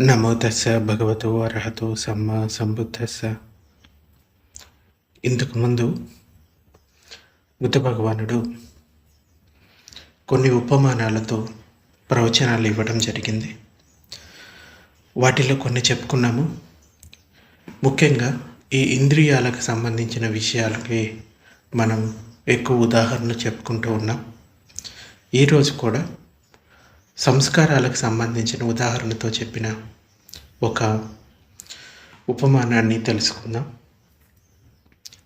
నమో భగవతు భగవతో అర్హతో సమ్మ సంబుద్ధస్స. ఇంతకుముందు బుద్ధ భగవానుడు కొన్ని ఉపమానాలతో ప్రవచనాలు ఇవ్వడం జరిగింది. వాటిలో కొన్ని చెప్పుకున్నాము. ముఖ్యంగా ఈ ఇంద్రియాలకు సంబంధించిన విషయాలకి మనం ఎక్కువ ఉదాహరణ చెప్పుకుంటూ ఉన్నాం. ఈరోజు కూడా సంస్కారాలకు సంబంధించిన ఉదాహరణతో చెప్పిన ఒక ఉపమానాన్ని తెలుసుకుందాం.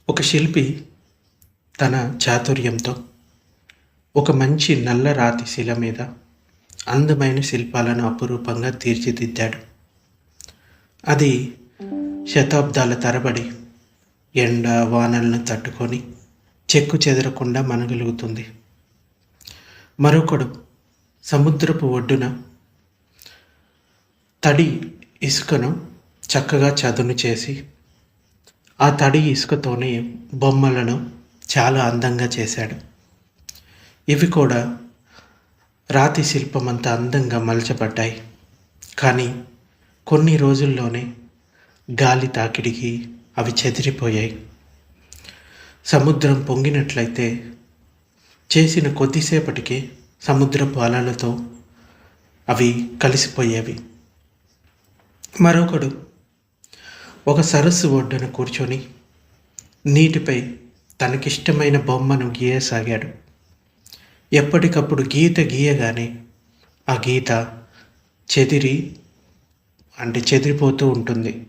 ఒక శిల్పి తన చాతుర్యంతో ఒక మంచి నల్ల రాతి శిల మీద అందమైన శిల్పాలను అపురూపంగా తీర్చిదిద్దాడు. అది శతాబ్దాల తరబడి ఎండ వానలను తట్టుకొని చెక్కు చెదరకుండా మనగలుగుతుంది మరొకడు సముద్రపు ఒడ్డున తడి ఇసుకను చక్కగా చదును చేసి ఆ తడి ఇసుకతోనే బొమ్మలను చాలా అందంగా చేశాడు. ఇవి కూడా రాతి శిల్పం అంత అందంగా మలచబడ్డాయి. కానీ కొన్ని రోజుల్లోనే గాలి తాకిడికి అవి చెదిరిపోయాయి. సముద్రం పొంగినట్లయితే చేసిన కొద్దిసేపటికి సముద్రపు అలలతో అవి కలిసిపోయేవి. మరొకడు ఒక సరస్సు ఒడ్డున కూర్చొని నీటిపై తనకిష్టమైన బొమ్మను గీయసాగాడు. ఎప్పటికప్పుడు గీత గీయగానే ఆ గీత చెదిరి అంటే చెదిరిపోతూ ఉంటుంది.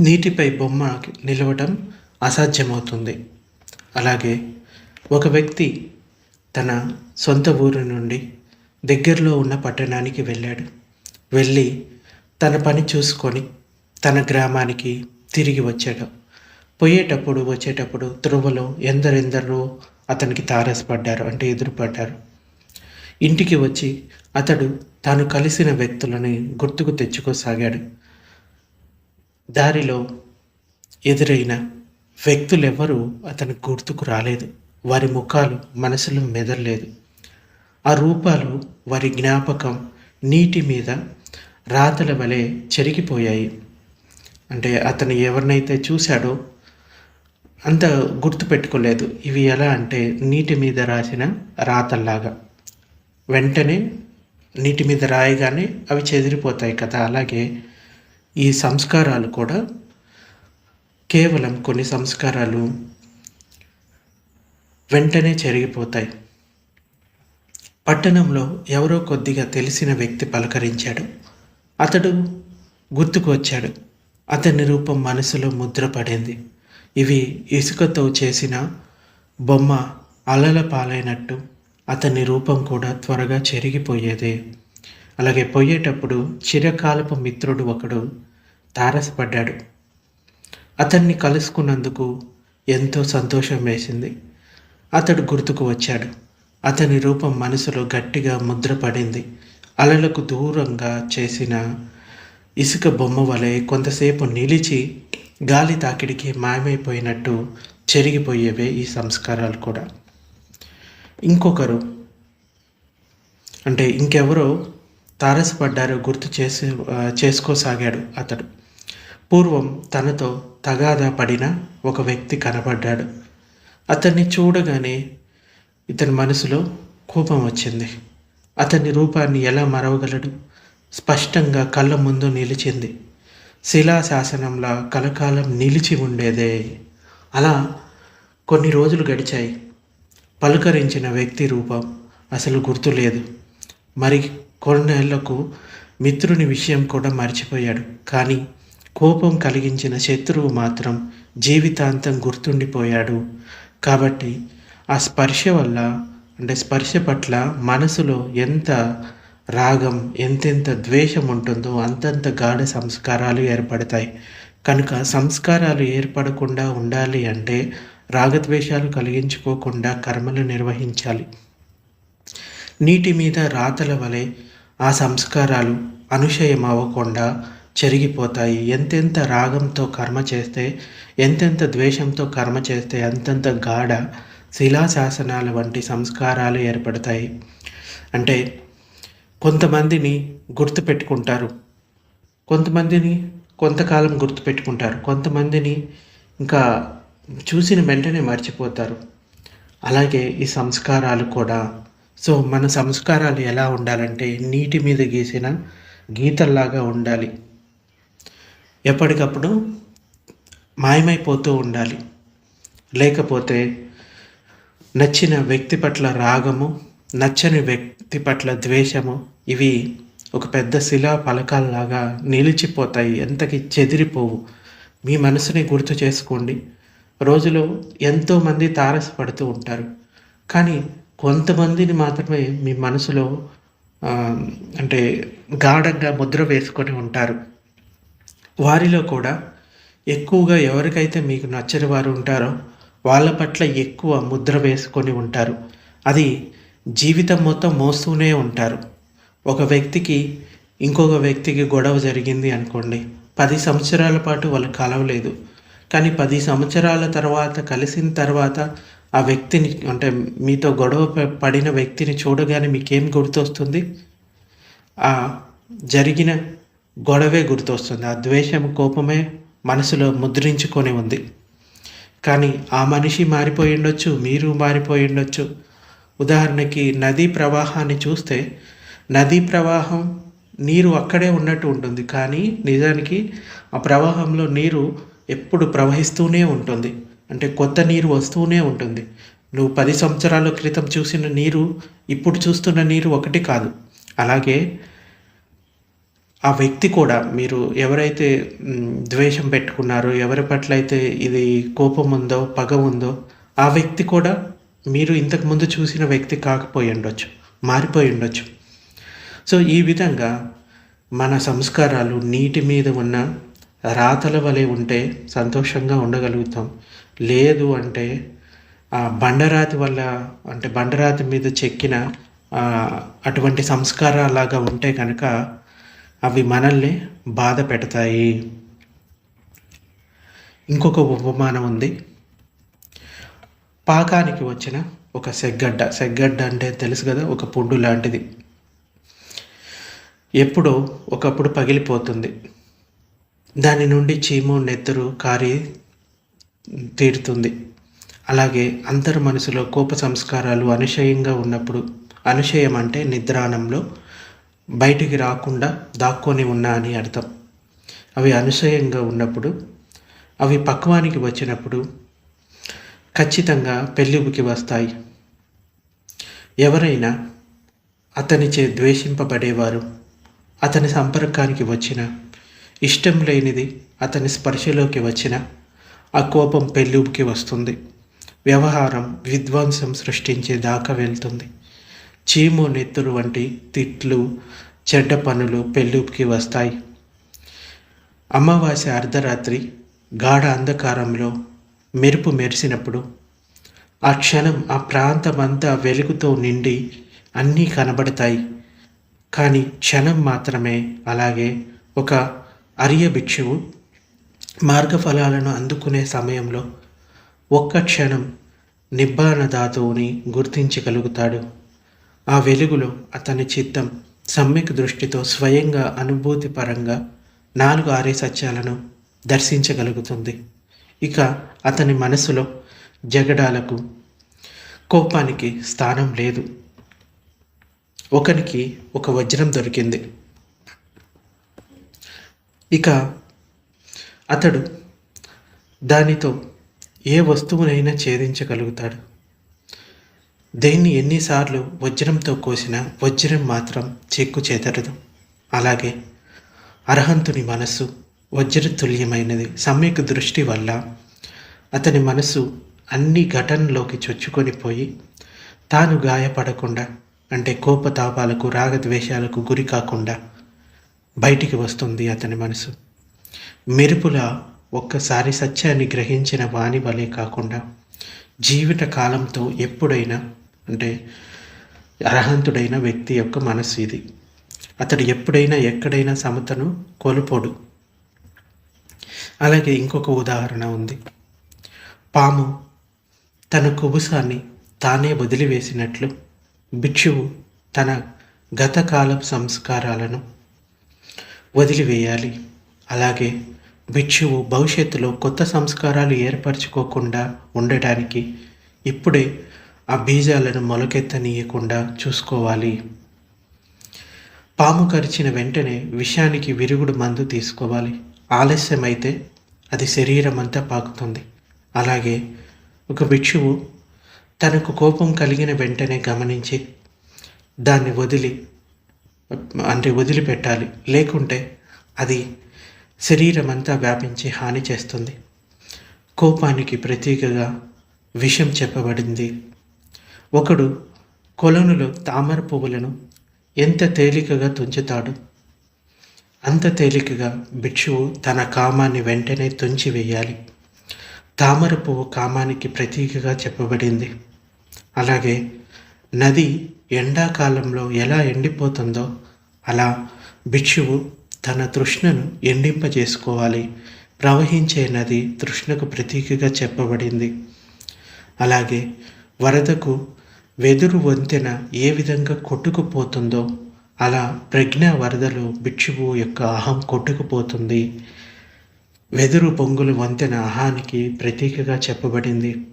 నీటిపై బొమ్మ నిలవటం అసాధ్యమవుతుంది. అలాగే ఒక వ్యక్తి తన సొంత ఊరు నుండి దగ్గరలో ఉన్న పట్టణానికి వెళ్ళాడు. వెళ్ళి తన పని చూసుకొని తన గ్రామానికి తిరిగి వచ్చాడు. పోయేటప్పుడు వచ్చేటప్పుడు త్రువలో ఎందరెందరో అతనికి తారసపడ్డారు అంటే ఎదురుపడ్డారు. ఇంటికి వచ్చి అతడు తాను కలిసిన వ్యక్తులని గుర్తుకు తెచ్చుకోసాగాడు. దారిలో ఎదురైన వ్యక్తులెవ్వరూ అతనికి గుర్తుకు రాలేదు. వారి ముఖాలు మనసులో మెదలలేదు ఆ రూపాలు వారి జ్ఞాపకం నీటి మీద రాతల వలె చెరిగిపోయాయి. అంటే అతను ఎవరినైతే చూశాడో అంత గుర్తు పెట్టుకోలేదు. ఇవి ఎలా అంటే నీటి మీద రాసిన రాతల్లాగా. వెంటనే నీటి మీద రాయగానే అవి చెదిరిపోతాయి కదా. అలాగే ఈ సంస్కారాలు కూడా కేవలం కొన్ని సంస్కారాలు వెంటనే చెరిగిపోతాయి. పట్టణంలో ఎవరో కొద్దిగా తెలిసిన వ్యక్తి పలకరించాడు. అతడు గుర్తుకు వచ్చాడు అతని రూపం మనసులో ముద్రపడింది ఇవి ఇసుకతో చేసిన బొమ్మ అలల పాలైనట్టు అతని రూపం కూడా త్వరగా చెరిగిపోయేదే. అలాగే పోయేటప్పుడు చిరకాలపు మిత్రుడు ఒకడు తారసపడ్డాడు. అతన్ని కలుసుకున్నందుకు ఎంతో సంతోషం వేసింది. అతడు గుర్తుకు వచ్చాడు. అతని రూపం మనసులో గట్టిగా ముద్రపడింది అలలకు దూరంగా చేసిన ఇసుక బొమ్మ వలె కొంతసేపు నిలిచి గాలి తాకిడికి మాయమైపోయినట్టు చెరిగిపోయేవే ఈ సంస్కారాలు కూడా. ఇంకొకరు అంటే ఇంకెవరో తారసపడ్డారో గుర్తు చేసి చేసుకోసాగాడు అతడు. పూర్వం తనతో తగాదా పడిన ఒక వ్యక్తి కనబడ్డాడు. అతన్ని చూడగానే ఇతని మనసులో కోపం వచ్చింది. అతని రూపాన్ని ఎలా మరవగలడు? స్పష్టంగా కళ్ళ ముందు నిలిచింది. శిలాశాసనంలా కలకాలం నిలిచి ఉండేదే. అలా కొన్ని రోజులు గడిచాయి. పలుకరించిన వ్యక్తి రూపం అసలు గుర్తులేదు. మరి కొన్నేళ్ళకు మిత్రుని విషయం కూడా మర్చిపోయాడు. కానీ కోపం కలిగించిన శత్రువు మాత్రం జీవితాంతం గుర్తుండిపోయాడు. కాబట్టి ఆ స్పర్శ వల్ల అంటే స్పర్శ పట్ల మనసులో ఎంత రాగం ఎంతెంత ద్వేషం ఉంటుందో అంతంత గాఢ సంస్కారాలు ఏర్పడతాయి. కనుక సంస్కారాలు ఏర్పడకుండా ఉండాలి అంటే రాగద్వేషాలు కలిగించుకోకుండా కర్మలు నిర్వహించాలి. నీటి మీద రాతల వలె ఆ సంస్కారాలు అనుషయం అవ్వకుండా చెరిగిపోతాయి. ఎంతెంత రాగంతో కర్మ చేస్తే ఎంతెంత ద్వేషంతో కర్మ చేస్తే అంతంత గాఢ శిలాశాసనాల వంటి సంస్కారాలు ఏర్పడతాయి. అంటే కొంతమందిని గుర్తుపెట్టుకుంటారు. కొంతమందిని కొంతకాలం గుర్తుపెట్టుకుంటారు. కొంతమందిని ఇంకా చూసిన వెంటనే మర్చిపోతారు. అలాగే ఈ సంస్కారాలు కూడా. సో మన సంస్కారాలు ఎలా ఉండాలంటే నీటి మీద గీసిన గీతల్లాగా ఉండాలి. ఎప్పటికప్పుడు మాయమైపోతూ ఉండాలి. లేకపోతే నచ్చిన వ్యక్తి పట్ల రాగము నచ్చని వ్యక్తి పట్ల ద్వేషము ఇవి ఒక పెద్ద శిలా ఫలకాలలాగా నిలిచిపోతాయి. ఎంతకి చెదిరిపోవు. మీ మనసుని గుర్తు చేసుకోండి. రోజులో ఎంతోమంది తారసపడుతూ ఉంటారు. కానీ కొంతమందిని మాత్రమే మీ మనసులో అంటే గాఢంగా ముద్ర వేసుకొని ఉంటారు. వారిలో కూడా ఎక్కువగా ఎవరికైతే మీకు నచ్చని వారు ఉంటారో వాళ్ళ పట్ల ఎక్కువ ముద్ర వేసుకొని ఉంటారు. అది జీవితం మొత్తం మోస్తూనే ఉంటారు. ఒక వ్యక్తికి ఇంకొక వ్యక్తికి గొడవ జరిగింది అనుకోండి పది సంవత్సరాల పాటు వాళ్ళు కలవలేదు. కానీ పది సంవత్సరాల తర్వాత కలిసిన తర్వాత ఆ వ్యక్తిని అంటే మీతో గొడవ పడిన వ్యక్తిని చూడగానే మీకేం గుర్తొస్తుంది? ఆ జరిగిన గొడవే గుర్తొస్తుంది. ఆ ద్వేషం కోపమే మనసులో ముద్రించుకొని ఉంది. కానీ ఆ మనిషి మారిపోయి ఉండొచ్చు మీరు మారిపోయి ఉండొచ్చు. ఉదాహరణకి నదీ ప్రవాహాన్ని చూస్తే నదీ ప్రవాహం నీరు అక్కడే ఉన్నట్టు ఉంటుంది. కానీ నిజానికి ఆ ప్రవాహంలో నీరు ఎప్పుడు ప్రవహిస్తూనే ఉంటుంది. అంటే కొత్త నీరు వస్తూనే ఉంటుంది. నువ్వు పది సంవత్సరాల క్రితం చూసిన నీరు ఇప్పుడు చూస్తున్న నీరు ఒకటి కాదు. అలాగే ఆ వ్యక్తి కూడా మీరు ఎవరైతే ద్వేషం పెట్టుకున్నారో ఎవరి పట్ల అయితే ఇది కోపం ఉందో పగ ఉందో ఆ వ్యక్తి కూడా మీరు ఇంతకుముందు చూసిన వ్యక్తి కాకపోయి ఉండొచ్చు మారిపోయి ఉండొచ్చు. సో ఈ విధంగా మన సంస్కారాలు నీటి మీద ఉన్న రాతల వలె ఉంటే సంతోషంగా ఉండగలుగుతాం. లేదు అంటే ఆ బండరాతి వల్ల అంటే బండరాతి మీద చెక్కిన అటువంటి సంస్కారాలాగా ఉంటే కనుక అవి మనల్ని బాధ పెడతాయి. ఇంకొక ఉపమానం ఉంది. పాకానికి వచ్చిన ఒక సెగ్గడ్డ. సెగ్గడ్డ అంటే తెలుసు కదా ఒక పుండు లాంటిది. ఎప్పుడో ఒకప్పుడు పగిలిపోతుంది. దాని నుండి చీము నెత్తరు కారి తీరుతుంది. అలాగే అందరి మనసులో కోప సంస్కారాలు అనుశయంగా ఉన్నప్పుడు అనుశయం అంటే నిద్రాణంలో బయటికి రాకుండా దాక్కొని ఉన్నా అని అర్థం. అవి అనుసయంగా ఉన్నప్పుడు అవి పక్వానికి వచ్చినప్పుడు ఖచ్చితంగా పెళ్ళికి వస్తాయి. ఎవరైనా అతనిచే ద్వేషింపబడేవారు అతని సంపర్కానికి వచ్చిన ఇష్టం లేనిది అతని స్పర్శలోకి వచ్చిన ఆ కోపం పెళ్ళికి వస్తుంది. వ్యవహారం విధ్వంసం సృష్టించే దాకా వెళ్తుంది. చీము నెత్తురు వంటి తిట్లు చెడ్డ పనులు పెళ్ళికి వస్తాయి. అమావాస్య అర్ధరాత్రి గాఢ అంధకారంలో మెరుపు మెరిసినప్పుడు ఆ క్షణం ఆ ప్రాంతమంతా వెలుగుతో నిండి అన్నీ కనబడతాయి. కానీ క్షణం మాత్రమే అలాగే ఒక అరియ భిక్షువు మార్గఫలాలను అందుకునే సమయంలో ఒక్క క్షణం నిబ్బాన ధాతువుని గుర్తించగలుగుతాడు. ఆ వెలుగులో అతని చిత్తం సమ్యక్ దృష్టితో స్వయంగా అనుభూతి పరంగా నాలుగు ఆరే సత్యాలను దర్శించగలుగుతుంది. ఇక అతని మనసులో జగడాలకు కోపానికి స్థానం లేదు. ఒకనికి ఒక వజ్రం దొరికింది. ఇక అతడు దానితో ఏ వస్తువునైనా ఛేదించగలుగుతాడు. దేన్ని ఎన్నిసార్లు వజ్రంతో కోసినా వజ్రం మాత్రం చెక్కు చేతరదు. అలాగే అర్హంతుని మనస్సు వజ్రతుల్యమైనది సమ్యక్ దృష్టి వల్ల అతని మనసు అన్ని ఘటనలోకి చొచ్చుకొని పోయి తాను గాయపడకుండా అంటే కోపతాపాలకు రాగద్వేషాలకు గురి కాకుండా బయటికి వస్తుంది అతని మనసు మెరుపుల ఒక్కసారి సత్యాన్ని గ్రహించిన వాణి వలె కాకుండా జీవిత కాలంతో ఎప్పుడైనా అంటే అర్హంతుడైన వ్యక్తి యొక్క మనస్సు ఇది. అతడు ఎప్పుడైనా ఎక్కడైనా సమతను కోల్పోడు. అలాగే ఇంకొక ఉదాహరణ ఉంది. పాము తన కుబుసాన్ని తానే వదిలివేసినట్లు భిక్షువు తన గతకాల సంస్కారాలను వదిలివేయాలి. అలాగే భిక్షువు భవిష్యత్తులో కొత్త సంస్కారాలు ఏర్పరచుకోకుండా ఉండటానికి ఇప్పుడే ఆ బీజాలను మొలకెత్తనీయకుండా చూసుకోవాలి. పాము కరిచిన వెంటనే విషానికి విరుగుడు మందు తీసుకోవాలి. ఆలస్యమైతే అది శరీరం అంతా పాకుతుంది. అలాగే ఒక భిక్షువు తనకు కోపం కలిగిన వెంటనే గమనించి దాన్ని వదిలి అంటే వదిలిపెట్టాలి. లేకుంటే అది శరీరం అంతా వ్యాపించి హాని చేస్తుంది. కోపానికి ప్రతీకగా విషం చెప్పబడింది. ఒకడు కొలనులో తామర పువ్వులను ఎంత తేలికగా తుంచుతాడు? అంత తేలికగా భిక్షువు తన కామాన్ని వెంటనే తుంచివేయాలి తామర పువ్వు కామానికి ప్రతీకగా చెప్పబడింది. అలాగే నది ఎండాకాలంలో ఎలా ఎండిపోతుందో అలా భిక్షువు తన తృష్ణను ఎండింపజేసుకోవాలి. ప్రవహించే నది తృష్ణకు ప్రతీకగా చెప్పబడింది. అలాగే వరదకు వెదురు వంతెన ఏ విధంగా కొట్టుకుపోతుందో అలా ప్రజ్ఞ వరదలు భిక్షువు యొక్క అహం కొట్టుకుపోతుంది. వెదురు పొంగులు వంతెన అహానికి ప్రతీకగా చెప్పబడింది.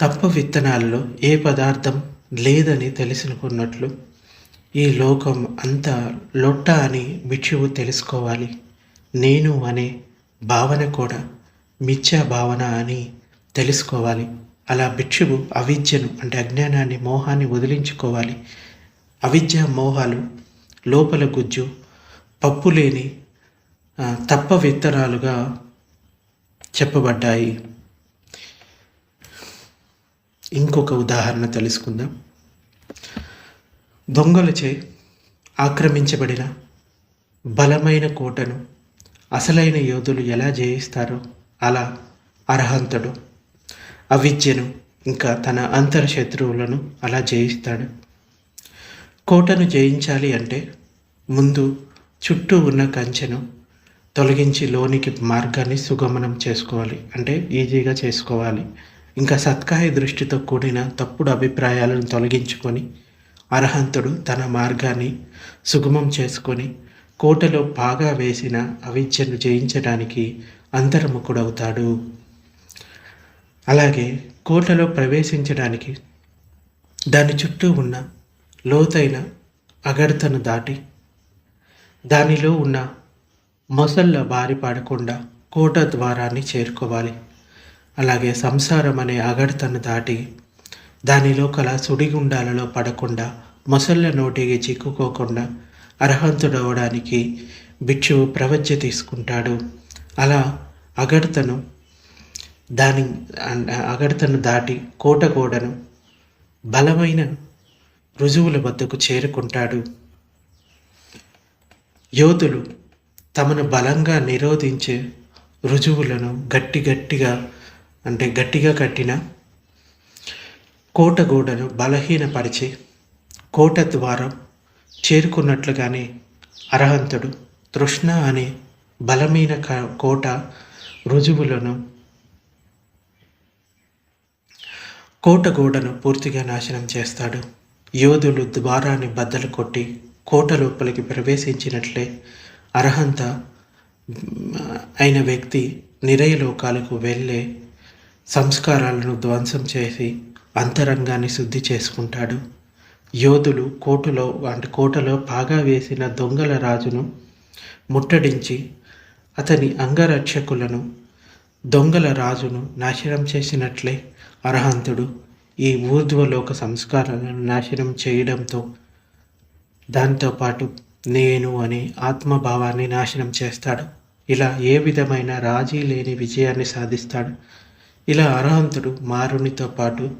తప్ప విత్తనాల్లో ఏ పదార్థం లేదని తెలుసుకున్నట్లు ఈ లోకం అంతా లొట్ట అని భిక్షువు తెలుసుకోవాలి. నేను అనే భావన కూడా మిథ్యా భావన అని తెలుసుకోవాలి. అలా భిక్షువు అవిద్యను అంటే అజ్ఞానాన్ని మోహాన్ని వదిలించుకోవాలి. అవిద్య మోహాలు లోపల గుజ్జు పప్పు లేని తప్ప విత్తనాలుగా చెప్పబడ్డాయి. ఇంకొక ఉదాహరణ తెలుసుకుందాం. దొంగలచే ఆక్రమించబడిన బలమైన కోటను అసలైన యోధులు ఎలా జయిస్తారో అలా అర్హంతుడు అవిద్యను ఇంకా తన అంతర శత్రువులను అలా జయిస్తాడు. కోటను జయించాలి అంటే ముందు చుట్టూ ఉన్న కంచెను తొలగించి లోనికి మార్గాన్ని సుగమనం చేసుకోవాలి. అంటే ఈజీగా చేసుకోవాలి. ఇంకా సత్కాయ దృష్టితో కూడిన తప్పుడు అభిప్రాయాలను తొలగించుకొని అర్హంతుడు తన మార్గాన్ని సుగమం చేసుకొని కోటలో బాగా వేసిన అవిద్యను జయించడానికి అంతర్ముఖుడవుతాడు. అలాగే కోటలో ప్రవేశించడానికి దాని చుట్టూ ఉన్న లోతైన అగడతను దాటి దానిలో ఉన్న మొసళ్ళ బారి పడకుండా కోట ద్వారాన్ని చేరుకోవాలి. అలాగే సంసారం అనే అగడతను దాటి దానిలో కల సుడిగుండాలలో పడకుండా మొసళ్ళ నోటికి చిక్కుకోకుండా అర్హంతుడవడానికి భిక్షువు ప్రవజ్య తీసుకుంటాడు. అలా అగడతను దాని అగడతను దాటి కోట గోడను బలమైన రుజువుల వద్దకు చేరుకుంటాడు. యోధులు తమను బలంగా నిరోధించే రుజువులను గట్టి గట్టిగా అంటే గట్టిగా కట్టిన కోటగోడను బలహీనపరిచి కోట ద్వారం చేరుకున్నట్లుగానే అర్హంతుడు తృష్ణ అనే బలమైన కోట రుజువులను కోట గోడను పూర్తిగా నాశనం చేస్తాడు. యోధులు ద్వారాన్ని బద్దలు కొట్టి కోట లోపలికి ప్రవేశించినట్లే అర్హంత అయిన వ్యక్తి నిరయలోకాలకు వెళ్ళే సంస్కారాలను ధ్వంసం చేసి అంతరంగాన్ని శుద్ధి చేసుకుంటాడు. యోధులు కోటలో అంటే కోటలో పాగా వేసిన దొంగల రాజును ముట్టడించి అతని అంగరక్షకులను దొంగల రాజును నాశనం చేసినట్లే అర్హంతుడు. ఈ ఊర్ధ్వలోక సంస్కారాలను నాశనం చేయడంతో దాంతోపాటు నేను అనే ఆత్మభావాన్ని నాశనం చేస్తాడు. ఇలా ఏ విధమైన రాజీ లేని విజయాన్ని సాధిస్తాడు. ఇలా అర్హంతుడు మారునితో పాటు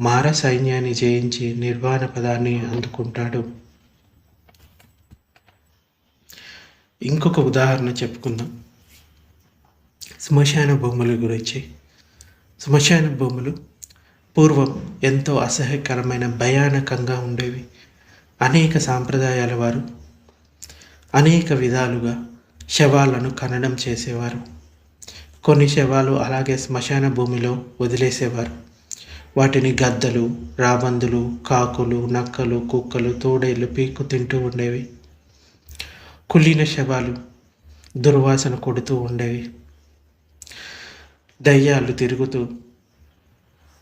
మార సైన్యాన్ని జయించి నిర్వాణ పదాన్ని అందుకుంటాడు. ఇంకొక ఉదాహరణ చెప్పుకుందాం. శ్మశాన భూముల గురించి. శ్మశాన భూములు పూర్వం ఎంతో అసహ్యకరమైన భయానకంగా ఉండేవి. అనేక సాంప్రదాయాల వారు అనేక విధాలుగా శవాలను ఖననం చేసేవారు. కొన్ని శవాలు అలాగే శ్మశాన భూమిలో వదిలేసేవారు. వాటిని గద్దలు రాబందులు కాకులు నక్కలు కుక్కలు తోడేళ్ళు పీక్కు తింటూ ఉండేవి. కుళ్ళిన శవాలు దుర్వాసన కొడుతూ ఉండేవి. దయ్యాలు తిరుగుతూ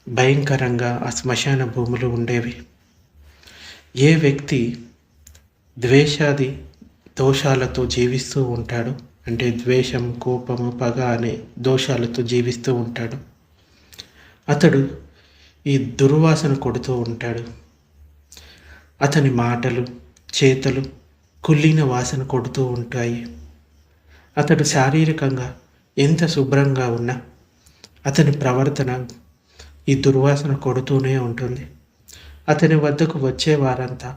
భయంకరంగా ఆ శ్మశాన భూములు ఉండేవి. ఏ వ్యక్తి ద్వేషాది దోషాలతో జీవిస్తూ ఉంటాడు? అంటే ద్వేషం కోపము పగ అనే దోషాలతో జీవిస్తూ ఉంటాడు. అతడు ఈ దుర్వాసన కొడుతూ ఉంటాడు. అతని మాటలు చేతలు కుళ్ళిన వాసన కొడుతూ ఉంటాయి. అతడు శారీరకంగా ఎంత శుభ్రంగా ఉన్నా అతని ప్రవర్తన ఈ దుర్వాసన కొడుతూనే ఉంటుంది. అతని వద్దకు వచ్చే వారంతా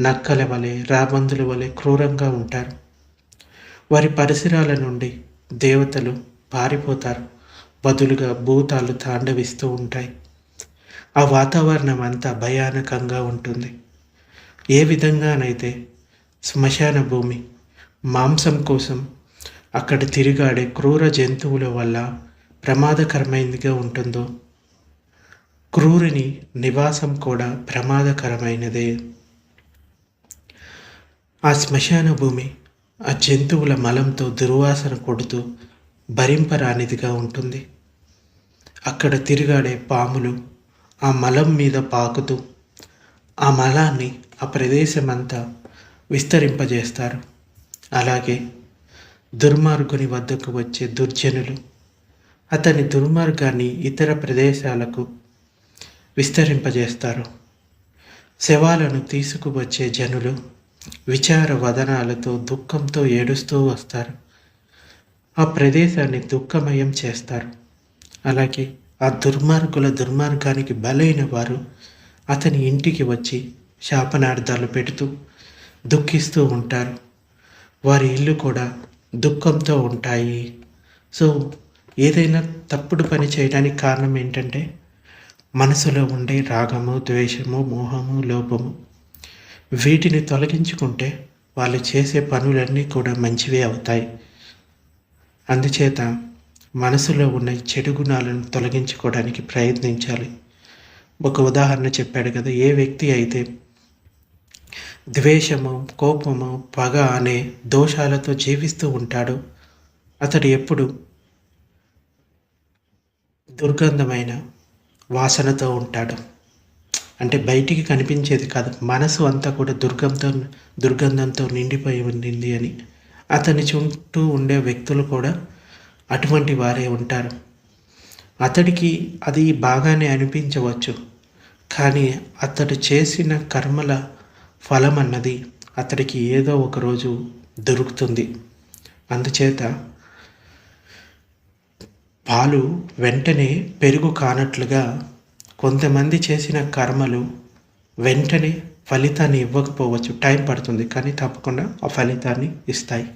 నక్కల వలె రాబందుల వలె క్రూరంగా ఉంటారు. వారి పరిసరాల నుండి దేవతలు పారిపోతారు. బదులుగా భూతాలు తాండవిస్తూ ఉంటాయి. ఆ వాతావరణం అంతా భయానకంగా ఉంటుంది. ఏ విధంగానైతే శ్మశాన భూమి మాంసం కోసం అక్కడ తిరిగాడే క్రూర జంతువుల వల్ల ప్రమాదకరమైనదిగా ఉంటుందో? క్రూరుని నివాసం కూడా ప్రమాదకరమైనదే. ఆ శ్మశాన భూమి ఆ జంతువుల మలంతో దుర్వాసన కొడుతూ భరింపరానిదిగా ఉంటుంది. అక్కడ తిరిగాడే పాములు ఆ మలం మీద పాకుతూ ఆ మలాన్ని ఆ ప్రదేశమంతా విస్తరింపజేస్తారు. అలాగే దుర్మార్గుని వద్దకు వచ్చే దుర్జనులు అతని దుర్మార్గాన్ని ఇతర ప్రదేశాలకు విస్తరింపజేస్తారు. శవాలను తీసుకువచ్చే జనులు విచార వదనాలతో దుఃఖంతో ఏడుస్తూ వస్తారు. ఆ ప్రదేశాన్ని దుఃఖమయం చేస్తారు. అలాగే ఆ దుర్మార్గుల దుర్మార్గానికి బలైన వారు అతని ఇంటికి వచ్చి శాపనార్థాలు పెడుతూ దుఃఖిస్తూ ఉంటారు. వారి ఇల్లు కూడా దుఃఖంతో ఉంటాయి. సో ఏదైనా తప్పుడు పని చేయడానికి కారణం ఏంటంటే మనసులో ఉండే రాగము ద్వేషము మోహము లోపము వీటిని తొలగించుకుంటే వాళ్ళు చేసే పనులన్నీ కూడా మంచివే అవుతాయి. అందుచేత మనసులో ఉన్న చెడు గుణాలను తొలగించుకోవడానికి ప్రయత్నించాలి. ఒక ఉదాహరణ చెప్పాడు కదా ఏ వ్యక్తి అయితే ద్వేషము కోపము పగ అనే దోషాలతో జీవిస్తూ ఉంటాడో అతడు ఎప్పుడు దుర్గంధమైన వాసనతో ఉంటాడు. అంటే బయటికి కనిపించేది కాదు. మనసు అంతా కూడా దుర్గంతో దుర్గంధంతో నిండిపోయి ఉండింది అని అతని చుట్టూ ఉండే వ్యక్తులు కూడా అటువంటి వారే ఉంటారు. అతడికి అది బాగానే అనిపించవచ్చు. కానీ అతడు చేసిన కర్మల ఫలం అన్నది అతడికి ఏదో ఒక రోజు దొరుకుతుంది. అందుచేత పాలు వెంటనే పెరుగు కానట్లుగా కొంతమంది చేసిన కర్మలు వెంటనే ఫలితాన్ని ఇవ్వకపోవచ్చు. టైం పడుతుంది కానీ తప్పకుండా ఆ ఫలితాన్ని ఇస్తాయి.